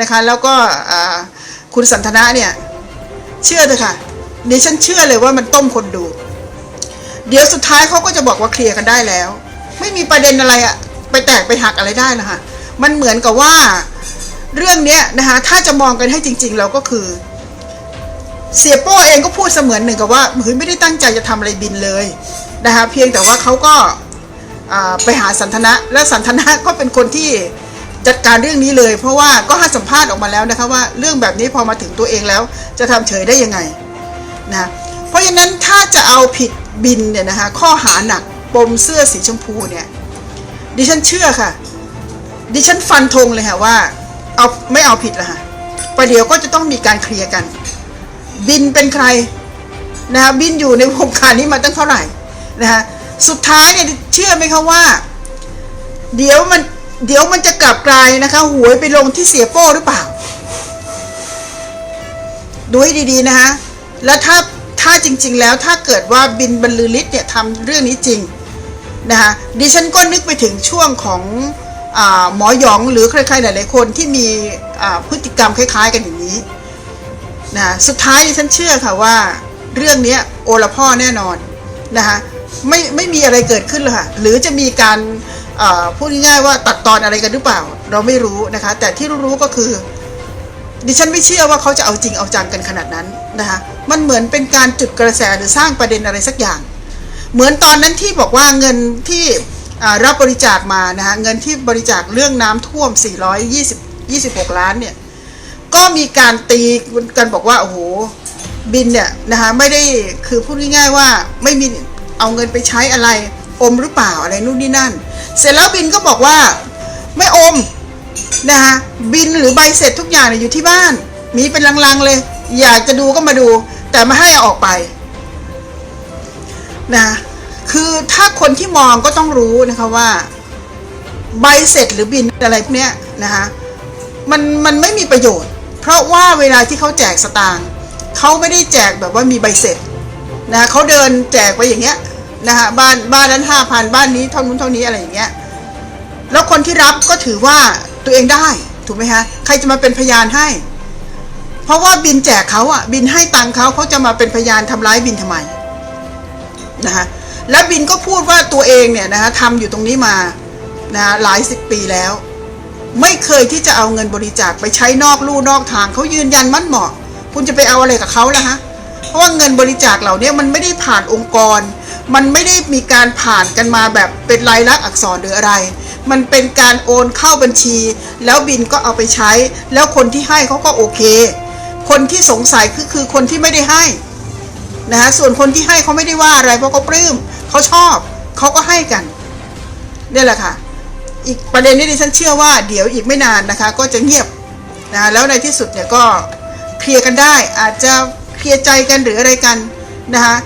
นะคะแล้วก็คุณสันทนาเนี่ยเชื่อเถอะค่ะดิฉันเชื่อเลยว่ามันต้มคนดู เดี๋ยวสุดท้ายเขาก็จะบอกว่าเคลียร์กันได้แล้ว ไม่มีประเด็นอะไรอะไปแตกไปหักอะไรได้นะคะมันเหมือนกับว่าเรื่องเนี้ยนะคะถ้าจะมองกันให้จริงๆแล้วก็คือ เสียโป้เองก็พูดเสมือนหนึ่งกับว่าเฮ้ยไม่ได้ตั้งใจจะทำอะไรบินเลยนะคะเพียงแต่ว่าเขาก็ไปหาสันทนะและสันทนะก็เป็นคนที่ จัดการเรื่องนี้เลย เพราะว่าก็ให้สัมภาษณ์ออกมาแล้วนะคะว่าเรื่องแบบนี้พอมาถึงตัวเองแล้ว จะทำเฉยได้ยังไงนะเพราะฉะนั้นถ้าจะเอาผิดบินเนี่ยนะคะข้อหาหนักปมเสื้อสีชมพูเนี่ยดิฉันเชื่อค่ะ ดิฉันฟันธงเลยค่ะว่าเอาไม่เอาผิดละค่ะประเดี๋ยวก็จะต้องมีการเคลียร์กัน บินเป็นใครนะคะบินอยู่ในวงการนี้มาตั้งเท่าไหร่นะคะสุดท้ายเนี่ยเชื่อไหมคะว่า เดี๋ยวมัน เดี๋ยวมันจะกลับกลายนะคะหวยไปลงที่เสียโป้หรือเปล่า ดูให้ดีๆนะคะแล้วถ้าถ้าจริง ๆ แล้วถ้าเกิดว่าบินบรรลือฤทธิ์เนี่ยทำเรื่องนี้จริงนะคะดิฉันก็นึกไปถึงช่วงของอหมอหยองหรือใครๆหลายๆคนที่มีพฤติกรรมคล้าย ๆ กันอย่างนี้นะสุดท้ายดิฉันเชื่อค่ะว่าเรื่องนี้โอละพ่อแน่นอนนะคะไม่ไม่มีอะไรเกิดขึ้นเลยค่ะหรือจะมีการ พูดง่ายๆว่าตัดตอนอะไรกันหรือเปล่า เราไม่รู้นะคะ แต่ที่รู้ๆก็คือ ดิฉันไม่เชื่อว่าเขาจะเอาจริงเอาจังกันขนาดนั้นนะคะมันเหมือนเป็นการจุดกระแสหรือสร้างประเด็นอะไรสักอย่าง เหมือนตอนนั้นที่บอกว่าเงินที่รับบริจาคมานะคะเงินที่บริจาคเรื่องน้ำท่วม 420 26 ล้านเนี่ยก็มีการตีกันบอกว่าโอ้โหบินเนี่ยนะคะไม่ได้คือพูดง่ายๆว่าไม่มีเอาเงินไปใช้อะไร อมหรือเปล่าอะไรนู่นนี่นั่น เสร็จแล้วบินก็บอกว่าไม่อมนะคะบินหรือใบเสร็จทุกอย่างเนี่ยอยู่ที่บ้าน มีเป็นลังๆเลย อยากจะดูก็มาดู แต่ไม่ให้ออกไปนะคือถ้าคนที่มองก็ต้องรู้นะคะว่า ใบเสร็จหรือบินอะไรพวกเนี้ยนะคะมันมันไม่มีประโยชน์ เพราะว่าเวลาที่เขาแจกสตางค์เขาไม่ได้แจกแบบว่ามีใบเสร็จนะะเขาเดินแจกไปอย่างเงี้ย นะคะบ้านบ้านนั้นห้าพันบ้านนี้เท่านู้นเท่านี้อะไรอย่างเงี้ยแล้วคนที่รับก็ถือว่าตัวเองได้ถูกไหมคะใครจะมาเป็นพยานให้ เพราะว่าบินแจกเขาอะบินให้ตังเขาเขาจะมาเป็นพยานทำร้ายบินทำไมนะคะแล้วบินก็พูดว่าตัวเองเนี่ยนะคะทำอยู่ตรงนี้มานะหลายสิบปีแล้ว ไม่เคยที่จะเอาเงินบริจาคไปใช้นอกลู่นอกทางเขายืนยันมั่นเหมาะ คุณจะไปเอาอะไรกับเขาล่ะฮะ เพราะว่าเงินบริจาคเหล่านี้มันไม่ได้ผ่านองค์กร มันไม่ได้มีการผ่านกันมาแบบเป็นลายลักษณ์อักษรหรืออะไร มันเป็นการโอนเข้าบัญชี แล้วบินก็เอาไปใช้ แล้วคนที่ให้เขาก็โอเค คนที่สงสัยคือคือคนที่ไม่ได้ให้นะฮะส่วนคนที่ให้เขาไม่ได้ว่าอะไรเพราะเขาปลื้มเขาชอบเขาก็ให้กันนี่แหละค่ะ อีกประเด็นนี้ดิฉันเชื่อว่าเดี๋ยวอีกไม่นานนะคะ ก็จะเงียบนะแล้วในที่สุดเนี่ยก็เคลียร์กันได้อาจจะ เคลียร์ใจกันหรืออะไรกันนะคะ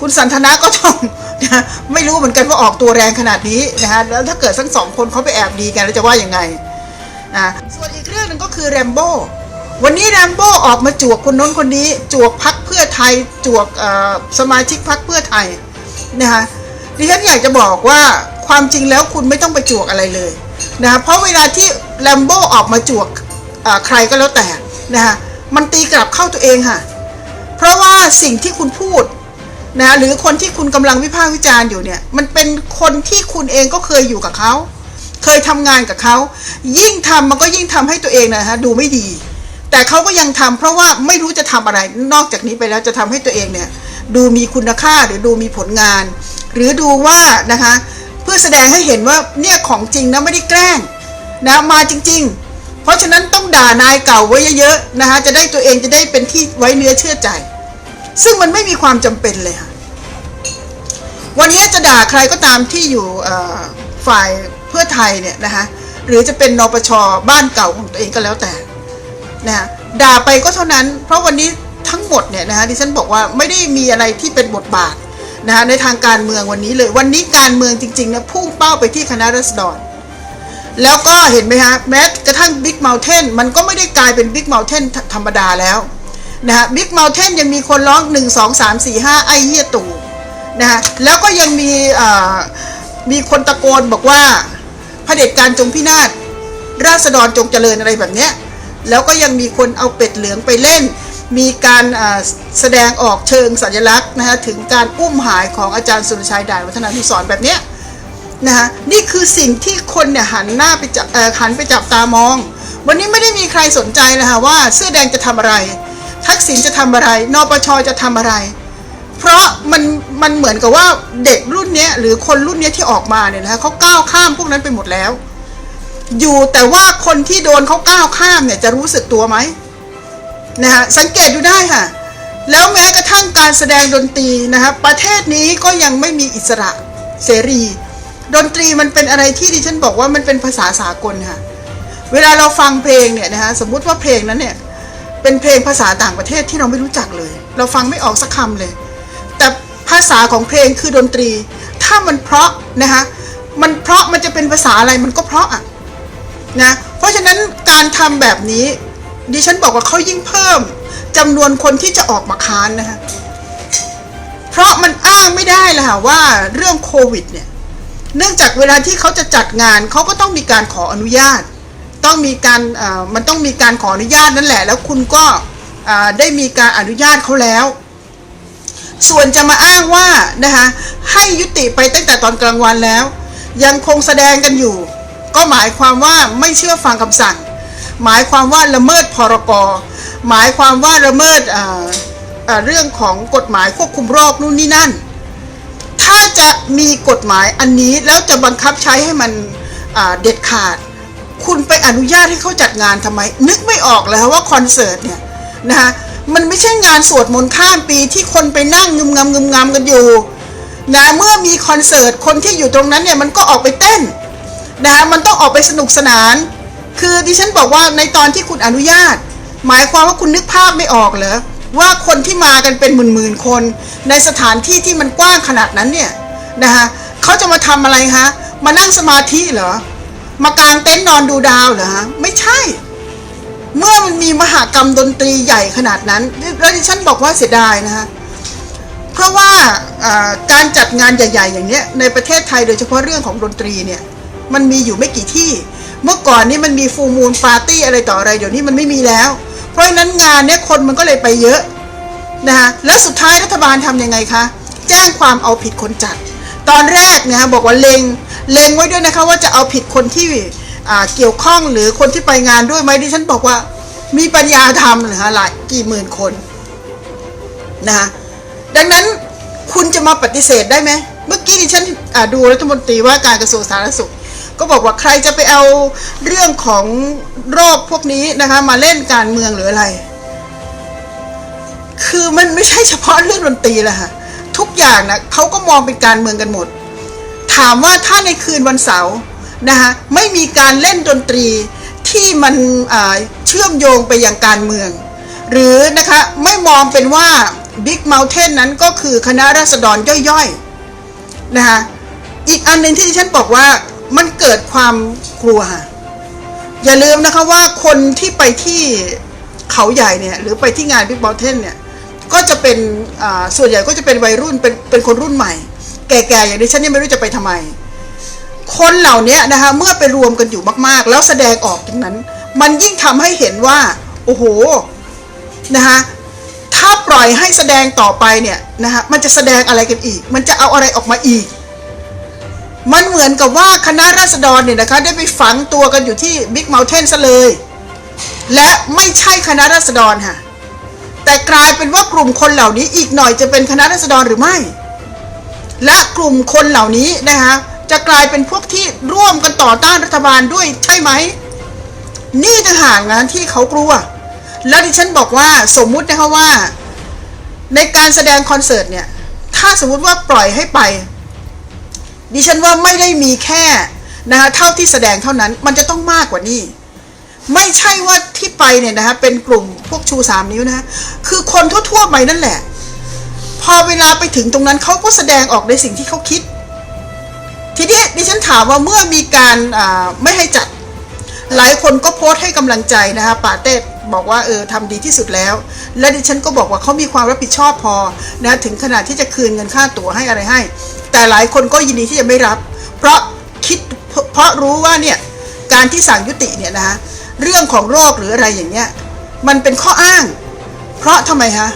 คุณสันทนาก็ต้องนะไม่รู้เหมือนกันว่าออกตัวแรงขนาดนี้นะคะแล้วถ้าเกิดทั้งสองคนเขาไปแอบดีกันแล้วจะว่ายังไงนะส่วนอีกเรื่องหนึงก็คือแรมโบ้วันนี้แรมโบ้ออกมาจวกคนน้นคนนี้ จวกพักเพื่อไทยจวกสมาชิกพักเพื่อไทยนะคะดิฉันอยากจะบอกว่าความจริงแล้วคุณไม่ต้องไปจวกอะไรเลยนะคะเพราะเวลาที่แรมโบ้ออกมาจวกใครก็แล้วแต่นะคะมันตีกลับเข้าตัวเองค่ะ เพราะว่าสิ่งที่คุณพูดนะหรือคนที่คุณกำลังวิพากษ์วิจารณ์อยู่เนี่ย มันเป็นคนที่คุณเองก็เคยอยู่กับเขาเคยทำงานกับเขายิ่งทำมันก็ยิ่งทำให้ตัวเองนะฮะดูไม่ดี แต่เขาก็ยังทำเพราะว่าไม่รู้จะทำอะไรนอกจากนี้ไปแล้วจะทำให้ตัวเองเนี่ยดูมีคุณค่าหรือดูมีผลงาน หรือดูว่านะคะเพื่อแสดงให้เห็นว่าเนี่ยของจริงนะไม่ได้แกล้งนะมาจริง ๆ เพราะฉะนั้นต้องด่านายเก่าไว้เยอะๆนะคะจะได้ตัวเองจะได้เป็นที่ไว้เนื้อเชื่อใจ ซึ่งมันไม่มีความจำเป็นเลยค่ะวันนี้จะด่าใครก็ตามที่อยู่ฝ่ายเพื่อไทยเนี่ยนะคะหรือจะเป็นนปชบ้านเก่าของตัวเองก็แล้วแต่นะฮะด่าไปก็เท่านั้น เพราะวันนี้ทั้งหมดเนี่ยนะคะที่ฉันบอกว่าไม่ได้มีอะไรที่เป็นบทบาทนะคะในทางการเมืองวันนี้เลย วันนี้การเมืองจริงๆเนี่ยพุ่งเป้าไปที่คณะรัษฎรแล้วก็เห็นไหมฮะแม้กระทั่งบิ๊กเมลเทนมันก็ไม่ได้กลายเป็นบิ๊กเมลเทนธรรมดาแล้ว นะฮะบิ๊กเมลเทนยังมีคนร้อง 1 2 3 4 5 ไอเฮียตู่นะฮะแล้วก็ยังมีมีคนตะโกนบอกว่าเผด็จการจงพินาศราษฎรจงเจริญอะไรแบบเนี้ยแล้วก็ยังมีคนเอาเป็ดเหลืองไปเล่น มีการแสดงออกเชิงสัญลักษณ์นะฮะถึงการอุ้มหายของอาจารย์สุรชัยด่านวัฒนานุสรณ์แบบเนี้ยนะฮะนี่คือสิ่งที่คนเนี่ยหันหน้าไปจับหันไปจับตามอง วันนี้ไม่ได้มีใครสนใจเลยค่ะว่าเสื้อแดงจะทำอะไร ทักษิณจะทำอะไร นปชจะทำอะไร เพราะมันมันเหมือนกับว่าเด็กรุ่นนี้หรือคนรุ่นนี้ที่ออกมาเนี่ยนะคะเขาก้าวข้ามพวกนั้นไปหมดแล้ว อยู่แต่ว่าคนที่โดนเขาก้าวข้ามเนี่ยจะรู้สึกตัวไหมนะฮะสังเกตดูได้ค่ะ แล้วแม้กระทั่งการแสดงดนตรีนะคะประเทศนี้ก็ยังไม่มีอิสระเสรี ดนตรีมันเป็นอะไรที่ดิฉันบอกว่ามันเป็นภาษาสากลค่ะเวลาเราฟังเพลงเนี่ยนะคะสมมุติว่าเพลงนั้นเนี่ย เป็นเพลงภาษาต่างประเทศที่เราไม่รู้จักเลย เราฟังไม่ออกสักคำเลย แต่ภาษาของเพลงคือดนตรี ถ้ามันเพราะนะคะมันเพราะมันจะเป็นภาษาอะไรมันก็เพราะอะนะเพราะฉะนั้นการทำแบบนี้ดิฉันบอกว่าเขายิ่งเพิ่มจำนวนคนที่จะออกมาค้านนะคะเพราะมันอ้างไม่ได้ลยค่ะว่าเรื่องโควิดเนี่ยเนื่องจากเวลาที่เขาจะจัดงานเขาก็ต้องมีการขออนุญาต ต้องมีการมันต้องมีการขออนุญาตนั่นแหละ แล้วคุณก็ได้มีการอนุญาตเขาแล้ว ส่วนจะมาอ้างว่านะคะให้ยุติไปตั้งแต่ตอนกลางวันแล้ว ยังคงแสดงกันอยู่ ก็หมายความว่าไม่เชื่อฟังคำสั่ง หมายความว่าละเมิดพรกหมายความว่าละเมิดเรื่องของกฎหมายควบคุมโรคนู่นนี่นั่น ถ้าจะมีกฎหมายอันนี้แล้วจะบังคับใช้ให้มันเด็ดขาด คุณไปอนุญาตให้เขาจัดงานทำไม นึกไม่ออกเลยว่าคอนเสิร์ตเนี่ยนะคะมันไม่ใช่งานสวดมนต์ข้ามปีที่คนไปนั่งงึมงำงึมงำกันอยู่นะเมื่อมีคอนเสิร์ตคนที่อยู่ตรงนั้นเนี่ยมันก็ออกไปเต้นนะคะมันต้องออกไปสนุกสนาน คือดิฉันบอกว่าในตอนที่คุณอนุญาต หมายความว่าคุณนึกภาพไม่ออกเหรอว่าคนที่มากันเป็นหมื่นๆคน ในสถานที่ที่มันกว้างขนาดนั้นเนี่ยนะคะเขาจะมาทำอะไรคะมานั่งสมาธิเหรอ มากางเต็นท์นอนดูดาวเหรอฮะไม่ใช่ เมื่อมันมีมหากรรมดนตรีใหญ่ขนาดนั้นแล้วดิฉันบอกว่าเสียดายนะฮะเพราะว่าการจัดงานใหญ่ ๆ อย่างเนี้ยในประเทศไทยโดยเฉพาะเรื่องของดนตรีเนี่ยมันมีอยู่ไม่กี่ที่ เมื่อก่อนนี่มันมีฟูมูลปาร์ตี้อะไรต่ออะไรเดี๋ยวนี้มันไม่มีแล้ว เพราะฉะนั้นงานเนี้ยคนมันก็เลยไปเยอะนะฮะแล้วสุดท้ายรัฐบาลทำยังไงคะ แจ้งความเอาผิดคนจัด ตอนแรกเนยฮะบอกว่าเลง เลงไว้ด้วยนะคะว่าจะเอาผิดคนที่เกี่ยวข้องหรือคนที่ไปงานด้วยไหมดิฉันบอกว่า มีปัญญาทำหรือฮะหลายกี่หมื่นคนนะคะดังนั้นคุณจะมาปฏิเสธได้ไหมเมื่อกี้ดิฉันดูรัฐมนตรีว่าการกระทรวงสาธารณสุข ก็บอกว่าใครจะไปเอาเรื่องของโรคพวกนี้นะคะมาเล่นการเมืองหรืออะไร คือมันไม่ใช่เฉพาะเรื่องดนตรีแหละค่ะทุกอย่างนะเขาก็มองเป็นการเมืองกันหมด ถามว่าถ้าในคืนวันเสาร์นะคะไม่มีการเล่นดนตรีที่มันเชื่อมโยงไปยังการเมือง หรือนะคะไม่มองเป็นว่า Big Mountain นั้นก็คือคณะราษฎรย่อยๆนะคะอีกอันหนึ่งที่ดิฉันบอกว่ามันเกิดความกลัวค่ะอย่าลืมนะคะว่าคนที่ไปที่เขาใหญ่เนี่ยหรือไปที่งาน Big Mountain เนี่ยก็จะเป็นส่วนใหญ่ก็จะเป็นวัยรุ่นเป็นเป็นคนรุ่นใหม่ แก่ๆอย่างนี้ฉันเนี่ยไม่รู้จะไปทำไม คนเหล่านี้นะคะเมื่อไปรวมกันอยู่มากๆ แล้วแสดงออกอย่างนั้น มันยิ่งทำให้เห็นว่า โอ้โหนะคะถ้าปล่อยให้แสดงต่อไปเนี่ยนะคะมันจะแสดงอะไรกันอีก มันจะเอาอะไรออกมาอีก มันเหมือนกับว่าคณะราษฎรเนี่ยนะคะได้ไปฝังตัวกันอยู่ที่บิ๊กเมลเทนซะเลย และไม่ใช่คณะราษฎรค่ะแต่กลายเป็นว่ากลุ่มคนเหล่านี้อีกหน่อยจะเป็นคณะราษฎรหรือไม่ และกลุ่มคนเหล่านี้นะคะจะกลายเป็นพวกที่ร่วมกันต่อต้านรัฐบาลด้วยใช่ไหม นี่ต่างหากนะที่เขากลัว แล้วดิฉันบอกว่าสมมุตินะคะว่า ในการแสดงคอนเสิร์ตเนี่ย ถ้าสมมุติว่าปล่อยให้ไป ดิฉันว่าไม่ได้มีแค่นะคะเท่าที่แสดงเท่านั้นมันจะต้องมากกว่านี้ ไม่ใช่ว่าที่ไปเนี่ยนะคะเป็นกลุ่มพวกชูสามนิ้วนะฮะคือคนทั่วๆไปนั่นแหละ พอเวลาไปถึงตรงนั้นเขาก็แสดงออกในสิ่งที่เขาคิด ทีนี้ดิฉันถามว่าเมื่อมีการไม่ให้จัด หลายคนก็โพสต์ให้กำลังใจนะคะป่าเต้บอกว่าเออทำดีที่สุดแล้ว และดิฉันก็บอกว่าเขามีความรับผิดชอบพอนะถึงขนาดที่จะคืนเงินค่าตั๋วให้อะไรให้ แต่หลายคนก็ยินดีที่จะไม่รับ เพราะคิดเพราะเพราะรู้ว่าเนี่ยการที่สั่งยุติเนี่ยนะคะเรื่องของโรคหรืออะไรอย่างเงี้ยมันเป็นข้ออ้าง เพราะทำไมฮะ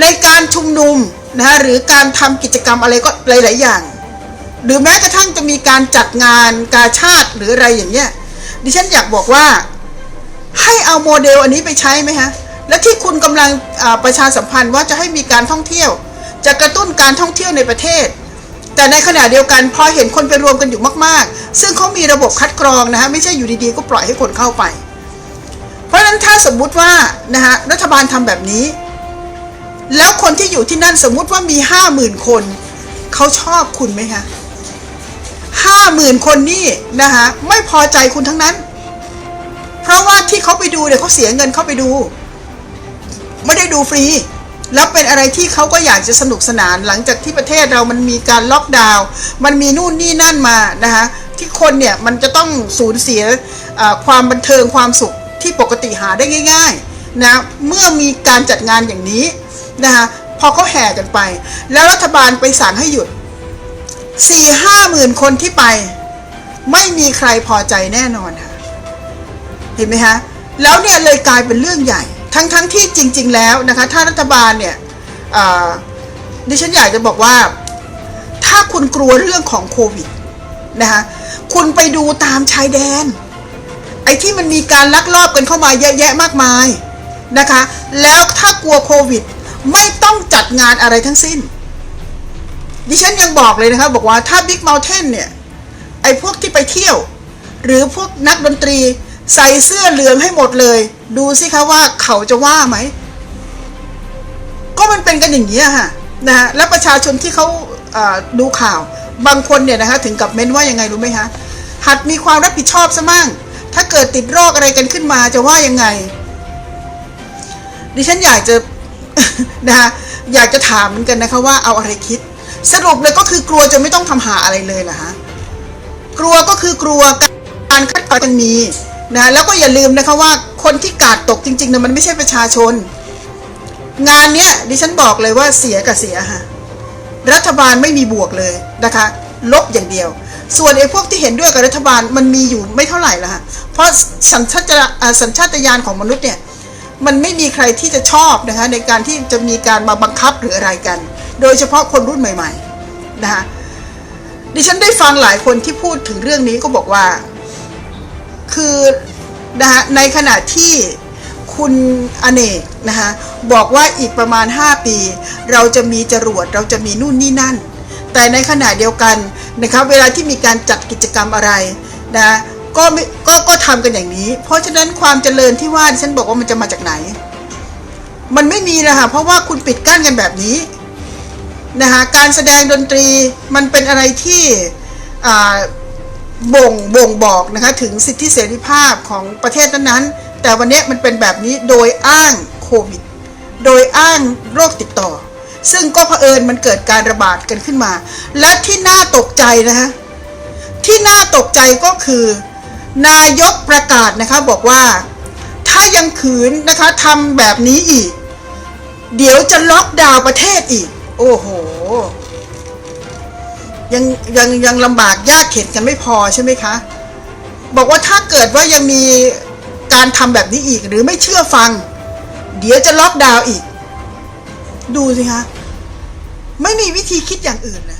ในการชุมนุมนะฮะหรือการทำกิจกรรมอะไรก็หลาย ๆ อย่าง หรือแม้กระทั่งจะมีการจัดงานกาชาติหรืออะไรอย่างเงี้ยดิฉันอยากบอกว่าให้เอาโมเดลอันนี้ไปใช้ไหมฮะและที่คุณกำลังประชาสัมพันธ์ว่าจะให้มีการท่องเที่ยว จะกระตุ้นการท่องเที่ยวในประเทศ แต่ในขณะเดียวกันพอเห็นคนไปรวมกันอยู่มาก ๆ ซึ่งเขามีระบบคัดกรองนะฮะไม่ใช่อยู่ดีๆ ก็ปล่อยให้คนเข้าไป เพราะฉะนั้นถ้าสมมุติว่านะฮะรัฐบาลทำแบบนี้ แล้วคนที่อยู่ที่นั่นสมมุติว่ามีห้าหมื่นคนเขาชอบคุณไหมคะห้าหมื่นคนนี่นะคะไม่พอใจคุณทั้งนั้น เพราะว่าที่เขาไปดูเนี่ยเขาเสียเงินเข้าไปดู ไม่ได้ดูฟรี แล้วเป็นอะไรที่เขาก็อยากจะสนุกสนานหลังจากที่ประเทศเรามันมีการล็อกดาวน์มันมีนู่นนี่นั่นมานะคะที่คนเนี่ยมันจะต้องสูญเสียความบันเทิงความสุขที่ปกติหาได้ง่าย ๆนะเมื่อมีการจัดงานอย่างนี้ นะคะพอเขาแห่กันไป แล้วรัฐบาลไปสั่งให้หยุดสี่ห้าหมื่นคนที่ไป ไม่มีใครพอใจแน่นอนค่ะเห็นไหมฮะแล้วเนี่ยเลยกลายเป็นเรื่องใหญ่ ทั้งทั้งที่จริง ๆ แล้วนะคะถ้ารัฐบาลเนี่ยดิฉันอยากจะบอกว่า ถ้าคุณกลัวเรื่องของโควิดนะคะคุณไปดูตามชายแดน ไอ้ที่มันมีการลักลอบกันเข้ามาเยอะแยะมากมายนะคะ แล้วถ้ากลัวโควิด ไม่ต้องจัดงานอะไรทั้งสิ้น ดิฉันยังบอกเลยนะคะบอกว่าถ้า Big Mountain เนี่ย ไอ้พวกที่ไปเที่ยว หรือพวกนักดนตรีใส่เสื้อเหลืองให้หมดเลย ดูสิคะว่าเขาจะว่าไหม ก็มันเป็นกันอย่างนี้ยค่ะนะฮะและประชาชนที่เขาดูข่าว บางคนเนี่ยนะคะถึงกับเม้นว่ายังไงรู้ไหมคะหัดมีความรับผิดชอบซะมั่ง ถ้าเกิดติดโรคอะไรกันขึ้นมาจะว่ายังไง ดิฉันอยากจะ นะคะอยากจะถามเหมือนกันนะคะว่าเอาอะไรคิด สรุปเลยก็คือกลัวจะไม่ต้องทำหาอะไรเลยเหรอฮะกลัวก็คือกลัวการคัดกรองมันมีนะแล้วก็อย่าลืมนะคะว่าคนที่กาดตกจริงๆนะมันไม่ใช่ประชาชน งานเนี้ยดิฉันบอกเลยว่าเสียกับเสียฮะรัฐบาลไม่มีบวกเลยนะคะ ลบอย่างเดียว ส่วนไอ้พวกที่เห็นด้วยกับรัฐบาลมันมีอยู่ไม่เท่าไหร่ละฮะเพราะสัญชาตสัญชาตญาณของมนุษย์เนี่ย มันไม่มีใครที่จะชอบนะคะในการที่จะมีการมาบังคับหรืออะไรกัน โดยเฉพาะคนรุ่นใหม่ๆนะคะดิฉันได้ฟังหลายคนที่พูดถึงเรื่องนี้ก็บอกว่า คือนะฮะในขณะที่คุณอเนกนะคะบอกว่าอีกประมาณ 5 ปี เราจะมีจรวดเราจะมีนู่นนี่นั่น แต่ในขณะเดียวกันนะครับเวลาที่มีการจัดกิจกรรมอะไรนะ ก็ไม่ก็ก็ทำกันอย่างนี้ เพราะฉะนั้นความเจริญที่ว่าดิฉันบอกว่ามันจะมาจากไหน มันไม่มีแล้วค่ะเพราะว่าคุณปิดกั้นกันแบบนี้นะคะการแสดงดนตรีมันเป็นอะไรที่บ่งบ่งบอกนะคะถึงสิทธิเสรีภาพของประเทศนั้นๆ แต่วันนี้มันเป็นแบบนี้โดยอ้างโควิด โดยอ้างโรคติดต่อ ซึ่งก็เผอิญมันเกิดการระบาดกันขึ้นมา และที่น่าตกใจนะคะที่น่าตกใจก็คือ นายกประกาศนะคะบอกว่า ถ้ายังขืนนะคะทำแบบนี้อีก เดี๋ยวจะล็อกดาวน์ประเทศอีก โอ้โห ยังยังยังลำบากยากเข็นกันไม่พอใช่ไหมคะ บอกว่าถ้าเกิดว่ายังมีการทำแบบนี้อีกหรือไม่เชื่อฟัง เดี๋ยวจะล็อกดาวน์อีก ดูสิคะ ไม่มีวิธีคิดอย่างอื่นเลย